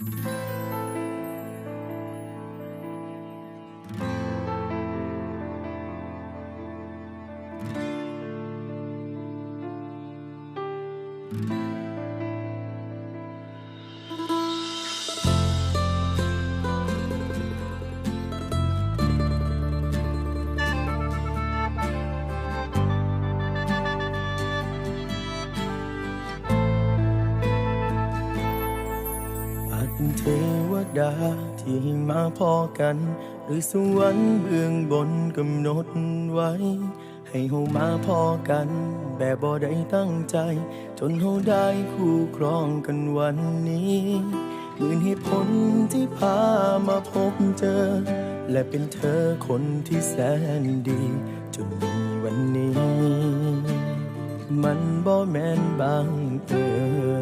อา เทวดาที่มาพอกัน หรือสวรรค์เบื้องบนกำหนดไว้ ให้เฮามาพอกัน แบบบ่ได้ตั้งใจ จนเฮาได้คู่ครองกันวันนี้หมื่นเหตุผลที่พามาพบเจอ และเป็นเธอคนที่แสนดี จนมีวันนี้ มันบ่แม่นบางเอิ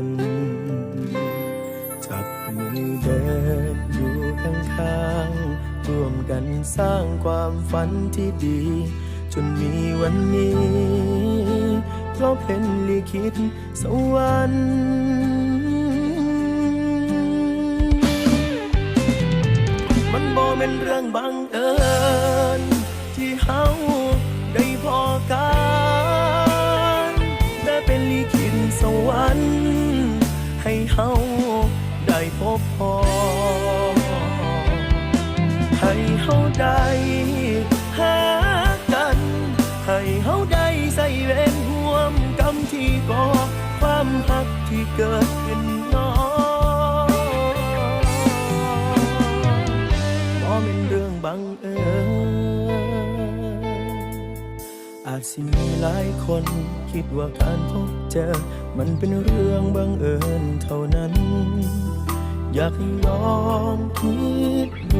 ญ ข้าง ร่วมกันสร้างความฝันที่ดี จนมีวันนี้ เพราะเป็นลิขิตสวรรค์มันบ่เป็นเรื่องบังเอิญที่เฮาได้พอกันแต่เป็นลิขิตสวรรค์ให้เฮาได้พบพอ ให้เฮาได้หากัน ให้เฮาได้ใส่เวรห่วมกรรมที่ก่อความหักที่เกิดขึ้นน้อบ่เป็นเรื่องบังเอิญอาจสิมีหลายคนคิดว่าการพบเจอ มันเป็นเรื่องบังเอิญเท่านั้น อยากให้ลองคิดด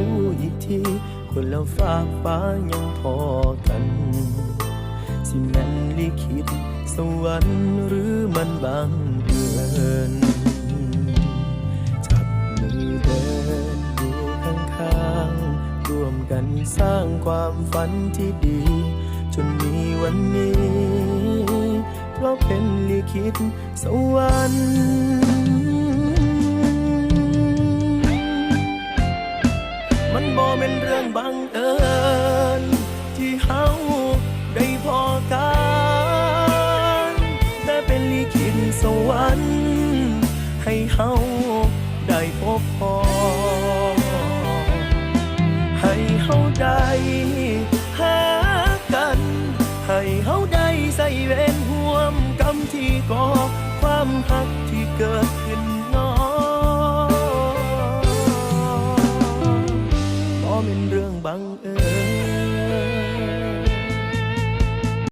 คนเราฝากฟ้ายังพอกัน สิแม่นลิขิตสวรรค์หรือมันบังเอิญจับมือเดินอยู่ข้างๆร่วมกันสร้างความฝันที่ดี จนมีวันนี้ เพราะเป็นลิขิตสวรรค์ บ่เป็นเรื่องบังเอิญที่เฮาได้พอกันแต่เป็นลิขิตสวรรค์ให้เฮาได้พบพอ ให้เฮาได้หากัน ให้เฮาได้ใส่เวรห่วมกรรมที่ก่อความหักที่เกิดขึ้น 反而。